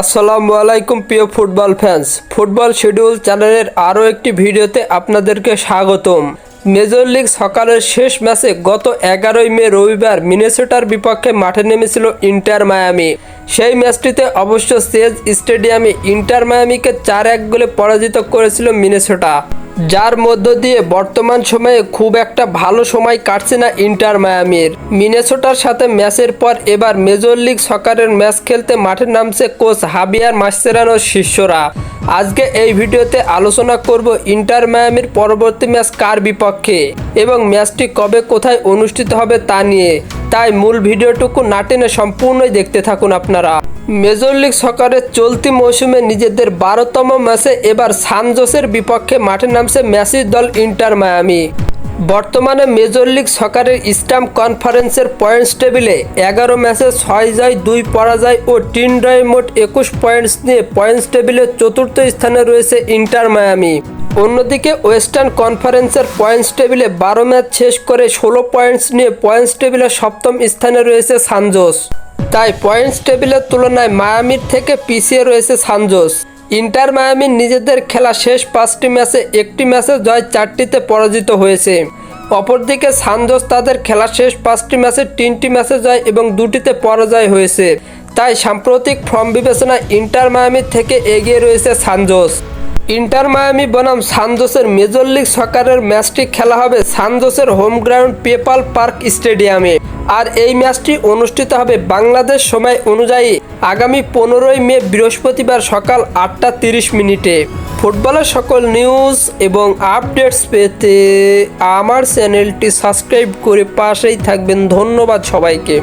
আসসালামু আলাইকুম, প্রিয় ফুটবল ফ্যান্স ফুটবল শিডিউল চ্যানেলের আরও একটি ভিডিওতে আপনাদেরকে স্বাগতম। মেজর লিগ সকালের শেষ ম্যাচে গত এগারোই মে রবিবার মিনেসোটার বিপক্ষে মাঠে নেমেছিল ইন্টার মায়ামি। সেই ম্যাচটিতে অবশ্য সেজ স্টেডিয়ামে ইন্টার মায়ামিকে চার এক গোলে পরাজিত করেছিল মিনেসোটা। যার মধ্য দিয়ে বর্তমান সময়ে খুব একটা ভালো সময় কাটছে না ইন্টার মায়ামির। মিনেসোটার সাথে ম্যাচের পর এবার মেজর লিগ সকারের ম্যাচ খেলতে মাঠে নামছে কোচ হাবিয়ার মাস্তেরানোর শিষ্যরা। আজকে এই ভিডিওতে আলোচনা করব ইন্টার মায়ামির পরবর্তী ম্যাচ কার বিপক্ষে এবং ম্যাচটি কবে কোথায় অনুষ্ঠিত হবে তা নিয়ে। তাই মূল ভিডিওটুকু না টেনে সম্পূর্ণই দেখতে থাকুন আপনারা। মেজর লিগ সকারের চলতি মৌসুমে নিজেদের বারোতম ম্যাচে এবার সানজোসের বিপক্ষে মাঠে নামছে ম্যাসির দল ইন্টার মায়ামি। বর্তমানে মেজর লিগ সকারের স্টাম্প কনফারেন্সের পয়েন্টস টেবিলে এগারো ম্যাচে ছয় জয়, দুই পরাজয় ও তিন ড্রয়ে মোট একুশ পয়েন্টস নিয়ে পয়েন্টস টেবিলের চতুর্থ স্থানে রয়েছে ইন্টার মায়ামি। অন্যদিকে ওয়েস্টার্ন কনফারেন্সের পয়েন্টস টেবিলে বারো ম্যাচ শেষ করে ষোলো পয়েন্টস নিয়ে পয়েন্টস টেবিলের সপ্তম স্থানে রয়েছে সানজোস। তাই পয়েন্টস টেবিলের তুলনায় মায়ামির থেকে পিছিয়ে রয়েছে সানজোস। ইন্টার মায়ামি নিজেদের খেলা শেষ পাঁচটি ম্যাচে একটি ম্যাচে জয় চারটিতে পরাজিত হয়েছে। অপরদিকে সানজোস তাদের খেলা শেষ পাঁচটি ম্যাচে তিনটি ম্যাচে জয় এবং দুটিতে পরাজয় হয়েছে। তাই সাম্প্রতিক ফর্ম বিবেচনায় ইন্টার মায়ামির থেকে এগিয়ে রয়েছে সানজোস। ইন্টার মায়ামি বনাম সানজোসের মেজর লিগ সকারের ম্যাচটি খেলা হবে সানজোসের হোম গ্রাউন্ড পেপাল পার্ক স্টেডিয়ামে। আর এই ম্যাচটি অনুষ্ঠিত হবে বাংলাদেশ সময় অনুযায়ী আগামী পনেরোই মে বৃহস্পতিবার সকাল আটটা তিরিশ মিনিটে। ফুটবলের সকল নিউজ এবং আপডেটস পেতে আমার চ্যানেলটি সাবস্ক্রাইব করে পাশেই থাকবেন। ধন্যবাদ সবাইকে।